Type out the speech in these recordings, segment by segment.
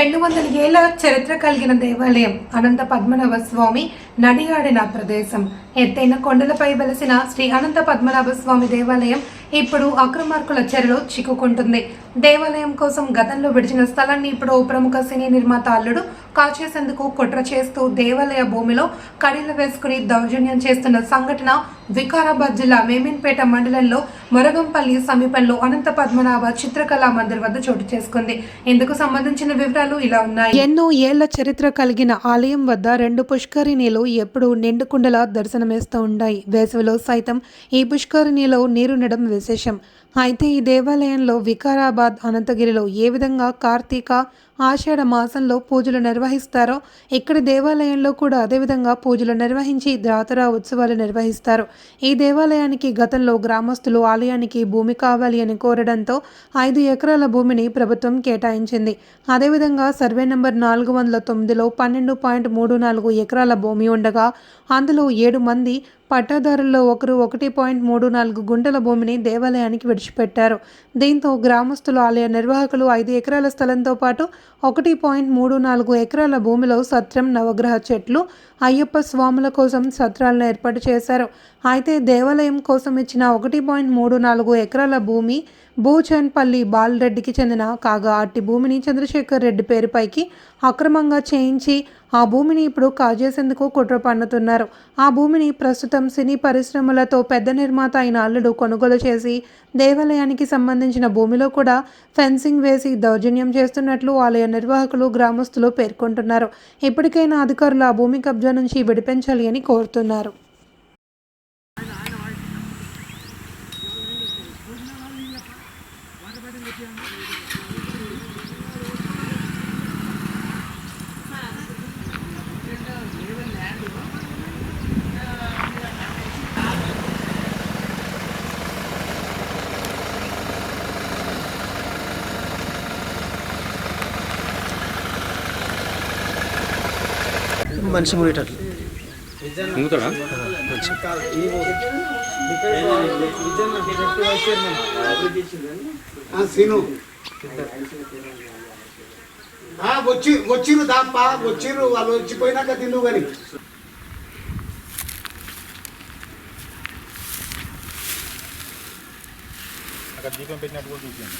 రెండు వందల ఏళ్ళ చరిత్ర కలిగిన దేవాలయం అనంత పద్మనాభ స్వామి నడియాడిన ప్రదేశం. ఎత్తైన కొండలపై వెలసిన శ్రీ అనంత పద్మనాభ స్వామి దేవాలయం ఇప్పుడు అక్రమార్కుల చెరలో చిక్కుకుంటుంది. దేవాలయం కోసం గతంలో విడిచిన స్థలాన్ని ఇప్పుడు ప్రముఖ సినీ నిర్మాత అల్లుడు కాచేసేందుకు కుట్ర చేస్తూ దేవాలయ భూమిలో కడీలు వేసుకుని దౌర్జన్యం చేస్తున్న సంఘటన వికారాబాద్ జిల్లా మేమిన్పేట మండలంలో మురగంపల్లి సమీపంలో అనంత పద్మనాభ చిత్రకళా మందిర్ వద్ద చోటు చేసుకుంది. ఇందుకు సంబంధించిన వివరాలు ఇలా ఉన్నాయి. ఎన్నో ఏళ్ళ చరిత్ర కలిగిన ఆలయం వద్ద రెండు పుష్కరిణీలు ఎప్పుడూ నిండుకుండలా దర్శనమేస్తూ ఉంటాయి వేసవిలో సైతం ఈ పుష్కరిణిలో నీరుండడం విశేషం. అయితే ఈ దేవాలయంలో వికారాబాద్ అనంతగిరిలో ఏ విధంగా కార్తీక ఆషాఢ మాసంలో పూజలు నిర్వహిస్తారో ఇక్కడ దేవాలయంలో కూడా అదేవిధంగా పూజలు నిర్వహించి జాతర ఉత్సవాలు నిర్వహిస్తారు. ఈ దేవాలయానికి గతంలో గ్రామస్తులు ఆలయానికి భూమి కావాలి అని కోరడంతో ఐదు ఎకరాల భూమిని ప్రభుత్వం కేటాయించింది. అదేవిధంగా సర్వే నంబర్ నాలుగు వందల తొమ్మిదిలో పన్నెండు పాయింట్ మూడు నాలుగు ఎకరాల భూమి ఉండగా అందులో ఏడు మంది పట్టాదారుల్లో ఒకరు ఒకటి పాయింట్ మూడు నాలుగు గుంటల భూమిని దేవాలయానికి విడిచిపెట్టారు. దీంతో గ్రామస్తులు ఆలయ నిర్వాహకులు ఐదు ఎకరాల స్థలంతో పాటు ఒకటి పాయింట్ మూడు నాలుగు ఎకరాల భూమిలో సత్రం నవగ్రహ చెట్లు అయ్యప్ప స్వాముల కోసం సత్రాలను ఏర్పాటు చేశారు. అయితే దేవాలయం కోసం ఇచ్చిన ఒకటి పాయింట్ మూడు నాలుగు ఎకరాల భూమి బూచన్పల్లి బాలరెడ్డికి చెందిన కాగా అట్టి భూమిని చంద్రశేఖర్ రెడ్డి పేరుపైకి అక్రమంగా చేయించి ఆ భూమిని ఇప్పుడు కాజేసేందుకు కుట్ర పన్నుతున్నారు. ఆ భూమిని ప్రస్తుతం సినీ పరిశ్రమలతో పెద్ద నిర్మాత అయిన అల్లుడు కొనుగోలు చేసి దేవాలయానికి సంబంధించిన భూమిలో కూడా ఫెన్సింగ్ వేసి దౌర్జన్యం చేస్తున్నట్లు ఆలయ నిర్వాహకులు గ్రామస్తులు పేర్కొంటున్నారు. ఇప్పటికైనా అధికారులు ఆ భూమి కబ్జా నుంచి విడిపించాలి అని కోరుతున్నారు. మనిషి మునిటట్లు ముంగుతాడా ఆ, సీను. ఆ, వచ్చి వచ్చిర్రు దాప్ప వచ్చిర్రు వాళ్ళు వచ్చిపోయినాక తిండు కానీ. అక్కడ దీపం పెట్టినట్టు కూడా చూసాను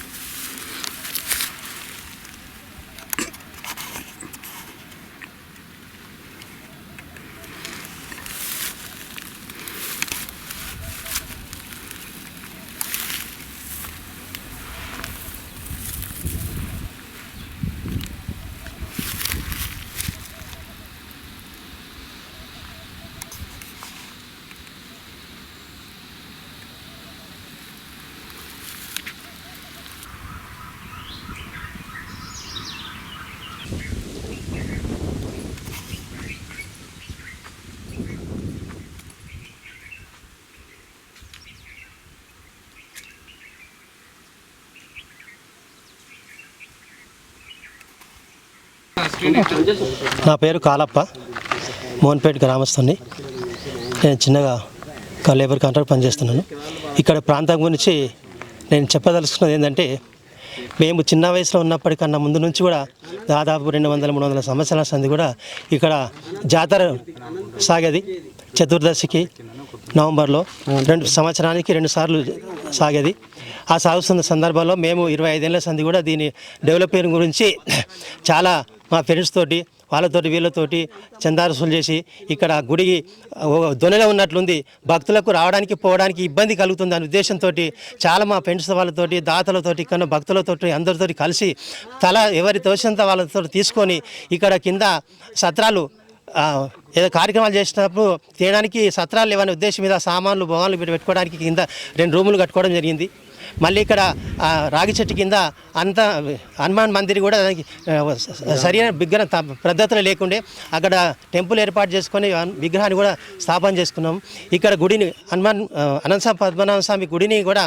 నా పేరు కాలప్ప మోహన్పేట గ్రామస్తుని నేను చిన్నగా లేబర్ కాంట్రాక్ట్ పనిచేస్తున్నాను. ఇక్కడ ప్రాంతం గురించి నేను చెప్పదలుచుకున్నది ఏంటంటే మేము చిన్న వయసులో ఉన్నప్పటికన్నా ముందు నుంచి కూడా దాదాపు రెండు వందల మూడు వందల సంవత్సరాల సంది కూడా ఇక్కడ జాతర సాగేది. చతుర్దశికి నవంబర్లో రెండు సంవత్సరానికి రెండు సార్లు సాగేది. ఆ సాగుతున్న సందర్భంలో మేము ఇరవై ఐదేళ్ళ సంది కూడా దీని డెవలప్మెంట్ గురించి చాలా మా ఫ్రెండ్స్ తోటి వాళ్ళతోటి వీళ్ళతోటి చందారసులు చేసి ఇక్కడ గుడి దొనలో ఉన్నట్లుంది. భక్తులకు రావడానికి పోవడానికి ఇబ్బంది కలుగుతుంది అనే ఉద్దేశంతో చాలా మా ఫ్రెండ్స్ వాళ్ళతోటి దాతలతోటి ఇక్కడ భక్తులతోటి అందరితోటి కలిసి తల ఎవరి తోచినంత వాళ్ళతో తీసుకొని ఇక్కడ కింద సత్రాలు ఏదో కార్యక్రమాలు చేసినప్పుడు తినడానికి సత్రాలు లేవనే ఉద్దేశం మీద సామాన్లు భవనాలు పెట్టుకోవడానికి కింద రెండు రూములు కట్టుకోవడం జరిగింది. మళ్ళీ ఇక్కడ రాగి చెట్టు కింద అంత హనుమాన్ మందిర్ కూడా దానికి, సరైన విగ్రహం త- పద్ధతులు లేకుండే అక్కడ టెంపుల్ ఏర్పాటు చేసుకొని విగ్రహాన్ని కూడా స్థాపన చేసుకున్నాం. ఇక్కడ గుడిని హనుమాన్ ఆ, అనంత పద్మనాభ స్వామి గుడిని కూడా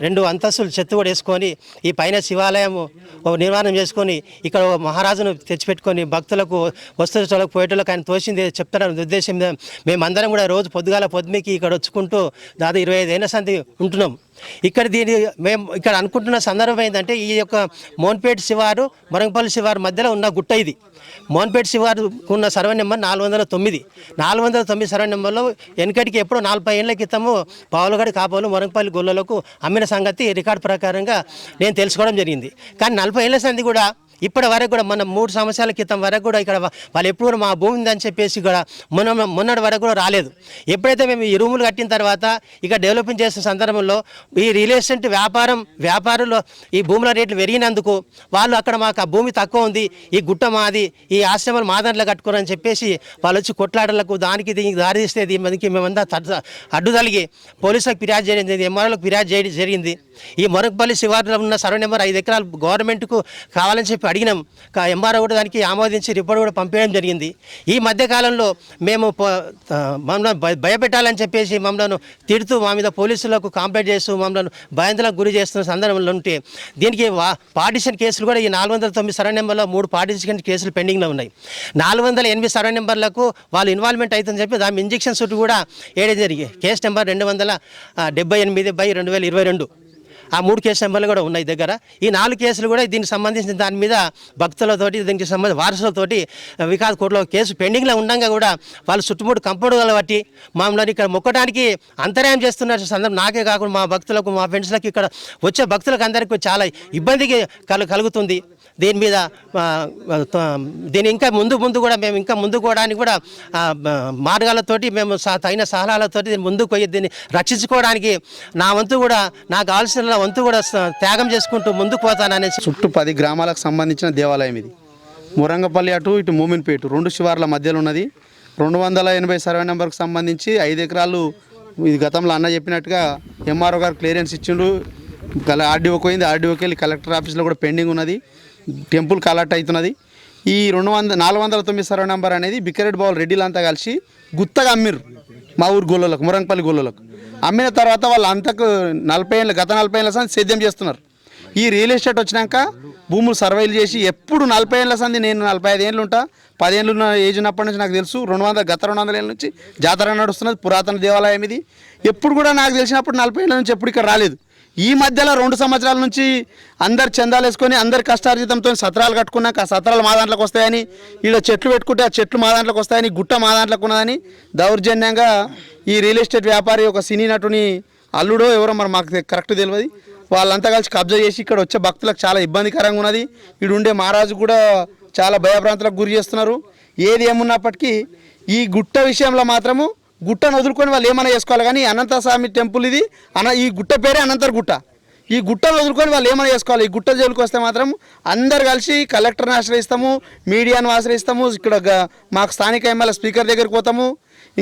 రెండు అంతస్తులు చెత్త కూడా వేసుకొని ఈ పైన శివాలయం నిర్మాణం చేసుకొని ఇక్కడ మహారాజును తెచ్చిపెట్టుకొని భక్తులకు వస్తువులకు పోయేటోళ్ళకి ఆయన తోసింది చెప్తారనే ఉద్దేశం మేమందరం కూడా రోజు పొద్దుగాల పొద్దుమికి ఇక్కడ వచ్చుకుంటూ దాదాపు ఇరవై ఐదు అయిన సంది ఉంటున్నాం. ఇక్కడ దీని మేము ఇక్కడ అనుకుంటున్న సందర్భం ఏంటంటే ఈ యొక్క మోన్పేట్ శివారు మరంగపల్లి శివారు మధ్యలో ఉన్న గుట్ట ఇది. మోన్పేట్ శివారు ఉన్న సర్వే నెంబర్ నాలుగు వందల తొమ్మిది. నాలుగు వందల తొమ్మిది సర్వే నెంబర్లో వెనకటికి ఎప్పుడో నలభై ఏళ్ళ క్రితము పావులగడి కాపోలు మరంగపల్లి గొల్లలకు అమ్మిన సంగతి రికార్డు ప్రకారంగా నేను తెలుసుకోవడం జరిగింది. కానీ నలభై ఏళ్ళ సంది కూడా ఇప్పటి వరకు కూడా మన మూడు సంవత్సరాల క్రితం వరకు కూడా ఇక్కడ వాళ్ళు ఎప్పుడు కూడా మా భూమి ఉందని చెప్పేసి కూడా మొన్న మొన్నటి వరకు కూడా రాలేదు. ఎప్పుడైతే మేము ఈ రూములు కట్టిన తర్వాత ఇక డెవలపింగ్ చేసిన సందర్భంలో ఈ రియల్ ఎస్టేట్ వ్యాపారం వ్యాపారులు ఈ భూముల రేట్లు పెరిగినందుకు వాళ్ళు అక్కడ మాకు ఆ భూమి తక్కువ ఉంది ఈ గుట్ట మాది ఈ ఆశ్రమాలు మా దాంట్లో కట్టుకోరని చెప్పేసి వాళ్ళు వచ్చి కొట్లాడలకు దానికి దీనికి దారి తీస్తే దీనికి మేమంతా తట్- అడ్డు తలిగి పోలీసులకు ఫిర్యాదు చేయడం జరిగింది ఎంఆర్ఓలకు ఫిర్యాదు చేయడం జరిగింది. ఈ మొరకపల్లి శివారులో ఉన్న సర్వే నెంబర్ ఐదు ఎకరాలు గవర్నమెంట్కు కావాలని చెప్పి అడిగినాం. కా ఎంఆర్ఓ కూడా దానికి ఆమోదించి రిపోర్ట్ కూడా పంపించడం జరిగింది. ఈ మధ్యకాలంలో మేము ప- మమ్మల్ని భయ- భయపెట్టాలని చెప్పేసి మమ్మల్ని తిడుతూ మా మీద పోలీసులకు కంప్లైంట్ చేస్తూ మమ్మల్ని భయంతులకు గురి చేస్తున్న సందర్భంలో ఉంటే దీనికి వా పార్టిషన్ కేసులు కూడా ఈ నాలుగు వందల తొమ్మిది సర్వే నెంబర్లో మూడు పార్టీషన్ కేసులు పెండింగ్లో ఉన్నాయి. నాలుగు వందల ఎనిమిది సర్వే నెంబర్లకు వాళ్ళు ఇన్వాల్వ్మెంట్ అవుతుందని చెప్పి దాని ఇంజెక్షన్ సూట్ కూడా ఏడే జరిగి కేసు నెంబర్ రెండు వందల డెబ్బై ఎనిమిది బై రెండు వేల ఇరవై రెండు. ఆ మూడు కేసు నెంబర్లు కూడా ఉన్నాయి దగ్గర. ఈ నాలుగు కేసులు కూడా దీనికి సంబంధించిన దాని మీద భక్తులతోటి దీనికి సంబంధించి వారసులతోటి వికాస్ కోర్టులో కేసు పెండింగ్లో ఉండగా కూడా వాళ్ళు చుట్టుముట్టు కంపౌండ్లు బట్టి మమ్మల్ని ఇక్కడ మొక్కడానికి అంతరాయం చేస్తున్న సందర్భం. నాకే కాకుండా మా భక్తులకు మా ఫ్రెండ్స్లకు ఇక్కడ వచ్చే భక్తులకు అందరికీ చాలా ఇబ్బందికి కలు కలుగుతుంది. దీని మీద దీని ఇంకా ముందు ముందు కూడా మేము ఇంకా ముందు పోవడానికి కూడా మార్గాలతోటి మేము తగిన సహనాలతోటి దీన్ని ముందుకు పోయి దీన్ని రక్షించుకోవడానికి నా వంతు కూడా నాకు కావాల్సిన వంతు కూడా త్యాగం చేసుకుంటూ ముందుకు పోతాననేసి. చుట్టూ పది గ్రామాలకు సంబంధించిన దేవాలయం ఇది. మురంగపల్లి అటు ఇటు మూమిన్పేట రెండు శివార్ల మధ్యలో ఉన్నది. రెండు వందల ఎనభై సర్వే నెంబర్కి సంబంధించి ఐదు ఎకరాలు ఇది గతంలో అన్న చెప్పినట్టుగా ఎంఆర్ఓ గారు క్లియరెన్స్ ఇచ్చిండు ఆర్డీఓకి పోయింది ఆర్డీఓకి వెళ్ళి కలెక్టర్ ఆఫీస్లో కూడా పెండింగ్ ఉన్నది. టెంపుల్ కలెక్ట్ అవుతున్నది. ఈ రెండు వందల నాలుగు వందల తొమ్మిది సర్వే నెంబర్ అనేది బిక్కరెడ్డి బావులు రెడ్డిలంతా కలిసి గుత్తగా అమ్మిర్రు మా ఊరు గొల్లలకు మురంగపల్లి గొల్లలకు అమ్మిన తర్వాత వాళ్ళు అంతకు నలభై ఏళ్ళ గత నలభై ఏళ్ళ సంది సేద్యం చేస్తున్నారు. ఈ రియల్ ఎస్టేట్ వచ్చినాక భూములు సర్వేలు చేసి ఎప్పుడు నలభై ఏళ్ళ సంది నేను నలభై ఐదు ఏళ్ళు ఉంటా పదేళ్ళు ఉన్న ఏజ్ ఉన్నప్పటి నుంచి నాకు తెలుసు రెండు వందల గత రెండు వందల ఏళ్ళ నుంచి జాతర నడుస్తున్నది పురాతన దేవాలయం ఇది. ఎప్పుడు కూడా నాకు తెలిసినప్పుడు నలభై ఏళ్ళ నుంచి ఎప్పుడు ఇక్కడ రాలేదు. ఈ మధ్యలో రెండు సంవత్సరాల నుంచి అందరు చందాలు వేసుకొని అందరు కష్టార్జితంతో సత్రాలు కట్టుకున్నాక ఆ సత్రాలు మా దాంట్లోకి వస్తాయని ఈడ చెట్లు పెట్టుకుంటే ఆ చెట్లు మా దాంట్లోకి వస్తాయని గుట్ట మా దాంట్లోకి ఉన్నదని దౌర్జన్యంగా ఈ రియల్ ఎస్టేట్ వ్యాపారి ఒక సినీ నటుని అల్లుడో ఎవరో మరి మాకు కరెక్ట్ తెలియదు వాళ్ళంతా కలిసి కబ్జా చేసి ఇక్కడ వచ్చే భక్తులకు చాలా ఇబ్బందికరంగా ఉన్నది. ఇక్కడ ఉండే మహారాజు కూడా చాలా భయభ్రాంతులకు గురి చేస్తున్నారు. ఏది ఏమున్నప్పటికీ ఈ గుట్ట విషయంలో మాత్రము గుట్టను వదులుకొని వాళ్ళు ఏమైనా చేసుకోవాలి కానీ అనంత స్వామి టెంపుల్ ఇది. అన ఈ గుట్ట పేరే అనంతర్ గుట్ట. ఈ గుట్టను వదులుకొని వాళ్ళు ఏమైనా చేసుకోవాలి? ఈ గుట్ట జోలికి వస్తే మాత్రం అందరు కలిసి కలెక్టర్ని ఆశ్రయిస్తాము మీడియాను ఆశ్రయిస్తాము. ఇక్కడ మాకు స్థానిక ఎమ్మెల్యే స్పీకర్ దగ్గరికి పోతాము.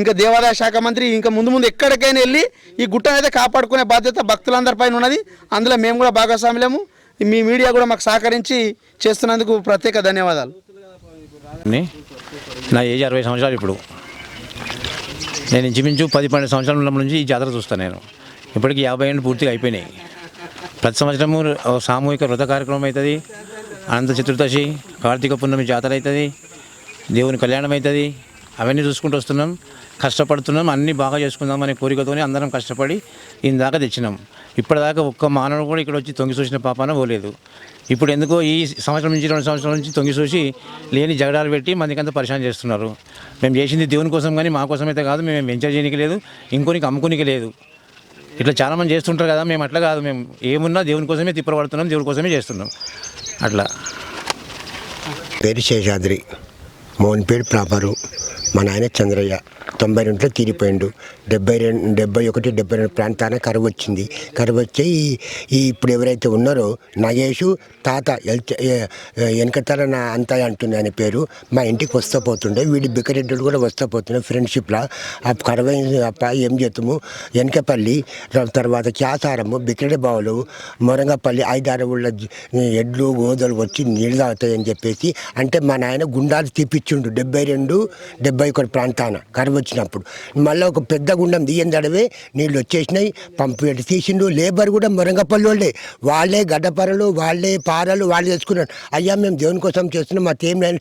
ఇంకా దేవాదాయ శాఖ మంత్రి ఇంకా ముందు ముందు ఎక్కడికైనా వెళ్ళి ఈ గుట్టను అయితే కాపాడుకునే బాధ్యత భక్తులందరి పైన ఉన్నది. అందులో మేము కూడా భాగస్వాములము. మీ మీడియా కూడా మాకు సహకరించి చేస్తున్నందుకు ప్రత్యేక ధన్యవాదాలు. నా ఏజ్ అరవై సంవత్సరాలు ఇప్పుడు. నేను ఇంచుమించు పది పన్నెండు సంవత్సరాల నుంచి ఈ జాతర చూస్తాను నేను. ఇప్పటికి యాభై ఏళ్ళు పూర్తిగా అయిపోయినాయి. ప్రతి సంవత్సరము సామూహిక వ్రత కార్యక్రమం అవుతుంది. అనంత చతుర్దశి కార్తీక పున్నమి జాతర అవుతుంది. దేవుని కళ్యాణం అవుతుంది. అవన్నీ చూసుకుంటూ వస్తున్నాం. కష్టపడుతున్నాం. అన్నీ బాగా చేసుకుందాం అనే కోరికతోనే అందరం కష్టపడి ఇందాక దాకా తెచ్చినాం. ఇప్పటిదాకా ఒక్క మానవుడు కూడా ఇక్కడ వచ్చి తొంగి చూసిన పాపాన పోలేదు. ఇప్పుడు ఎందుకో ఈ సంవత్సరం నుంచి రెండు సంవత్సరాల నుంచి తొంగి చూసి లేని జగడాలు పెట్టి మందికంతా పరిశాన్ చేస్తున్నారు. మేము చేసింది దేవుని కోసం కానీ మా కోసం అయితే కాదు మేము వెంచర్ చేయడానికి లేదు ఇంకోనికి అమ్ముకోనికి లేదు. ఇట్లా చాలామంది చేస్తుంటారు కదా మేము అట్లా కాదు మేము ఏమున్నా దేవుని కోసమే తిప్పబడుతున్నాం దేవుని కోసమే చేస్తున్నాం. అట్లా. పేరు శేషాద్రి. మోహన్పేట్ ప్రాపరు. మా నాయన చంద్రయ్య తొంభై రెండులో తీరిపోయిండు. డెబ్బై రెండు డెబ్బై ఒకటి డెబ్బై రెండు ప్రాంతాన కరువు వచ్చింది. కరువు వచ్చి ఈ- ఇప్పుడు ఎవరైతే ఉన్నారో నగేషు తాత వెనకతల నా అంతయ్య అంటుంది ఆయన పేరు. మా ఇంటికి వస్తూ పోతుండే. వీడి బిక్కరెడ్డులు కూడా వస్తూ పోతుండే ఫ్రెండ్షిప్లో ఆ కరువు అప్ప ఏం చేస్తాము వెనకపల్లి తర్వాత క్యాసారము బిక్కరెడ్డి బావులు మొరంగపల్లి ఐదారు ఊళ్ళ ఎడ్లు గోదలు వచ్చి నీళ్ళు తాగుతాయని చెప్పేసి అంటే మా నాయన గుండాలు తీపిచ్చిండు. డెబ్బై రెండు డెబ్బై డెబ్బై ఒకటి ప్రాంతాన. కరువు వచ్చినప్పుడు మళ్ళీ ఒక పెద్ద గుండం దియ్యం దడవే నీళ్ళు వచ్చేసినాయి పంపు పెట్టి తీసిండు లేబర్ కూడా మురంగపల్లి వాళ్ళే వాళ్ళే గడ్డపరలు వాళ్ళే పారలు వాళ్ళు తెచ్చుకున్నారు. అయ్యా మేము దేవుని కోసం చేస్తున్నాం మా టైం లేదు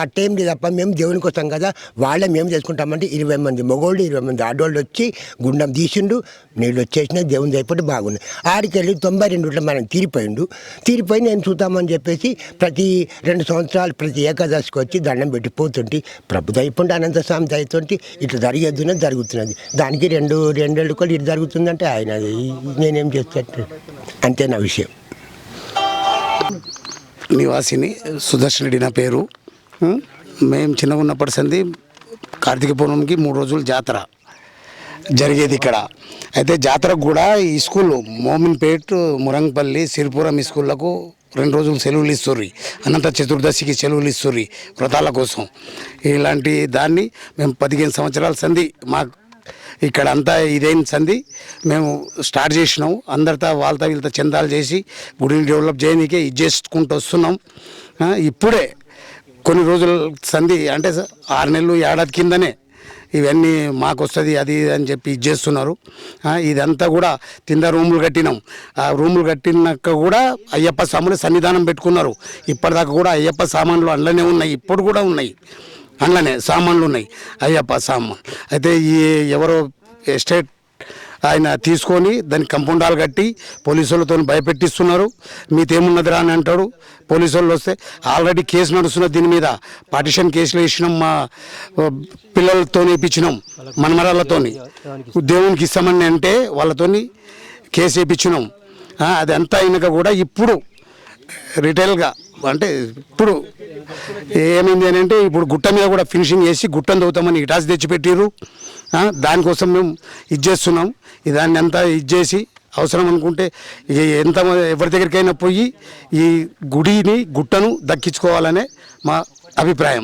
ఆ టైం లేదు తప్ప మేము దేవుని కోసం కదా వాళ్ళే మేము చేసుకుంటామంటే ఇరవై మంది మగోళ్ళు ఇరవై మంది ఆడవాళ్ళు వచ్చి గుండం తీసిండు నీళ్ళు వచ్చేసినాయి దేవుని అయిపోతే బాగుంది. ఆడికి వెళ్ళి తొంభై రెండు మనం తీరిపోయిండు. తీరిపోయి నేను చూద్దామని చెప్పేసి ప్రతి రెండు సంవత్సరాలు ప్రతి ఏకాదశికి వచ్చి దండం పెట్టి పోతుంటే. ప్రభు దయపండి అనంత స్వామి దయతోటి ఇట్లా జరిగేదినే జరుగుతున్నది. దానికి రెండు రెండేళ్ళు కూడా ఇటు జరుగుతుందంటే ఆయన నేనేం చేస్తాను? అంతే నా విషయం. నివాసిని సుదర్శన్ రెడ్డి నా పేరు. మేము చిన్నగా ఉన్నప్పటి సంది కార్తీక పౌర్ణమికి మూడు రోజులు జాతర జరిగేది ఇక్కడ. అయితే జాతరకు కూడా ఈ స్కూల్ మోమిన్పేట్ మురంగపల్లి సిరిపురం ఈ స్కూళ్ళకు రెండు రోజులు సెలవులు ఇస్తుర్రి. అనంత చతుర్దశికి సెలవులు ఇస్తుర్రి వ్రతాల కోసం. ఇలాంటి దాన్ని మేము పదిహేను సంవత్సరాల సంధి మా ఇక్కడ అంతా ఇదేం సంధి మేము స్టార్ట్ చేసినాం అందరితో వాళ్ళతో వీళ్ళతో చందాలు చేసి గుడిని డెవలప్ చేయడానికే ఇది చేసుకుంటూ వస్తున్నాం. ఇప్పుడే కొన్ని రోజుల సంధి అంటే ఆరు నెలలు ఏడాది కిందనే ఇవన్నీ మాకు వస్తుంది అది ఇది అని చెప్పి ఇది చేస్తున్నారు. ఇదంతా కూడా కింద రూములు కట్టినాం. ఆ రూములు కట్టినాక కూడా అయ్యప్ప స్వాములు సన్నిధానం పెట్టుకున్నారు. ఇప్పటిదాకా కూడా అయ్యప్ప సామాన్లు అందులోనే ఉన్నాయి. ఇప్పుడు కూడా ఉన్నాయి. అందులోనే సామాన్లు ఉన్నాయి. అయ్యప్ప సామాన్. అయితే ఈ ఎవరో ఎస్టేట్ ఆయన తీసుకొని దాన్ని కంపౌండాలు కట్టి పోలీసులతో భయపెట్టిస్తున్నారు. మీదేమున్నదిరా అని అంటాడు. పోలీసు వాళ్ళు వస్తే ఆల్రెడీ కేసు నడుస్తున్న దీని మీద పార్టిషన్ కేసులు వేసినాం మా పిల్లలతో ఇప్పించినాం మనమరాళ్ళతోని. దేవునికి ఇస్తామని అంటే వాళ్ళతోని కేసు వేయించినాం అదంతా అది అంతా అయినాక కూడా ఇప్పుడు రిటైల్గా అంటే ఇప్పుడు ఏమైంది అని అంటే ఇప్పుడు గుట్ట మీద కూడా ఫినిషింగ్ చేసి గుట్టను తవ్వుతామని ఇటాస్ తెచ్చిపెట్టిర్రు. దానికోసం మేము ఇది చేస్తున్నాం. దాన్ని అంతా ఇది చేసి అవసరం అనుకుంటే ఎంత ఎవరి దగ్గరికైనా పోయి ఈ గుడిని గుట్టను దక్కించుకోవాలనే మా అభిప్రాయం.